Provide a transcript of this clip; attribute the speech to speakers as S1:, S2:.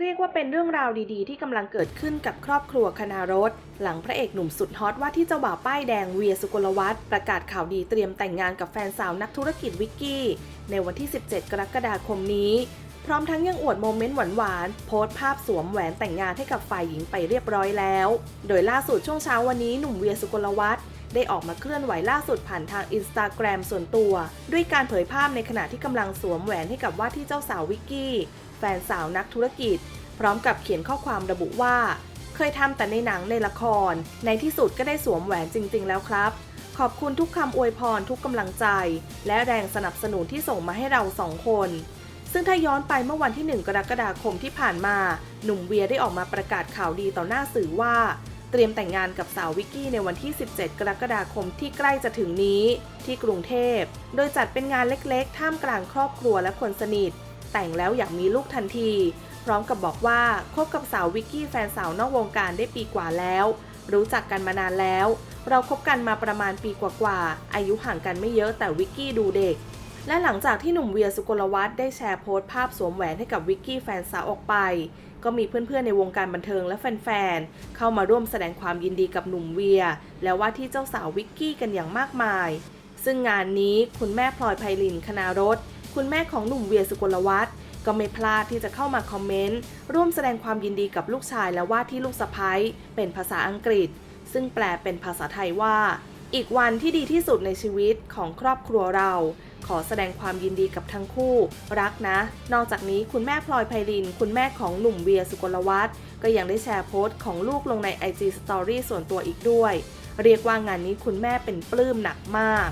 S1: เรียกว่าเป็นเรื่องราวดีๆ ที่กำลังเกิดขึ้นกับครอบครัวคณารถหลังพระเอกหนุ่มสุดฮอตว่าที่เจ้าบ่าวป้ายแดงเวียสุกลวัฒน์ประกาศข่าวดีเตรียมแต่งงานกับแฟนสาวนักธุรกิจวิกกี้ ในวันที่ 17 กรกฎาคมนี้ พร้อมทั้งยังอวดโมเมนต์หวานๆโพสต์ภาพสวมแหวนแต่งงานให้กับฝ่ายหญิงไปเรียบร้อยแล้ว โดยล่าสุดช่วงเช้าวันนี้หนุ่มเวียสุกลวัฒน์ได้ออกมาเคลื่อนไหวล่าสุดผ่านทางอินสตาแกรมส่วนตัว ด้วยการเผยภาพในขณะที่กำลังสวมแหวนให้กับว่าที่เจ้าสาววิกกี้ แฟนสาวนักธุรกิจ พร้อมกับเขียนข้อความระบุว่า เคยทำแต่ในหนังในละคร ในที่สุดก็ได้สวมแหวนจริง ๆ แล้วครับ ขอบคุณทุกคำอวยพรทุกกำลังใจ และแรงสนับสนุนที่ส่งมาให้เราสองคน ซึ่งถ้าย้อนไปเมื่อวันที่ 1 กรกฎาคมที่ผ่านมา หนุ่มเวียได้ออกมาประกาศข่าวดีต่อหน้าสื่อว่า เตรียมแต่งงานกับสาววิกกี้ในวันที่ 17 กรกฎาคมที่ใกล้จะถึงนี้ ที่กรุงเทพ โดยจัดเป็นงานเล็กๆ ท่ามกลางครอบครัวและคนสนิท แต่งแล้วอยากมีลูกทันที พร้อมกับบอกว่าคบกับสาววิกกี้แฟนสาวนอกวงการได้ปีกว่าแล้ว รู้จักกันมานานแล้ว เราคบกันมาประมาณปีกว่าๆอายุห่างกันไม่เยอะแต่วิกกี้ดูเด็ก และหลังจากที่หนุ่มเวียสุกลวัฒน์ได้แชร์โพสต์ภาพสวมแหวนให้กับวิกกี้แฟนสาวออกไป ก็มีเพื่อนๆในวงการบันเทิงและแฟนๆเข้ามาร่วมแสดงความยินดีกับหนุ่มเวีย และว่าที่เจ้าสาววิกกี้กันอย่างมากมาย ซึ่งงานนี้คุณแม่พลอยไพลินคณารถ คุณแม่ของหนุ่มเวียสุกลวัฒน์ก็ไม่พลาดที่จะเข้ามาคอมเมนต์ ร่วมแสดงความยินดีกับลูกชายและว่าที่ลูกสะพ้ยเป็นภาษาอังกฤษ ซึ่งแปลเป็นภาษาไทยว่า อีกวันที่ดีที่สุดในชีวิตของครอบครัวเรา ขอแสดงความยินดีกับทั้งคู่ รักนะ นอกจากนี้คุณแม่พลอยไพลิน คุณแม่ของหนุ่มเวียสุกลวัฒน์ก็ยังได้แชร์โพสต์ของลูกลงใน IG Story ส่วนตัวอีกด้วย เรียกว่างานนี้คุณแม่เป็นปลื้มหนักมาก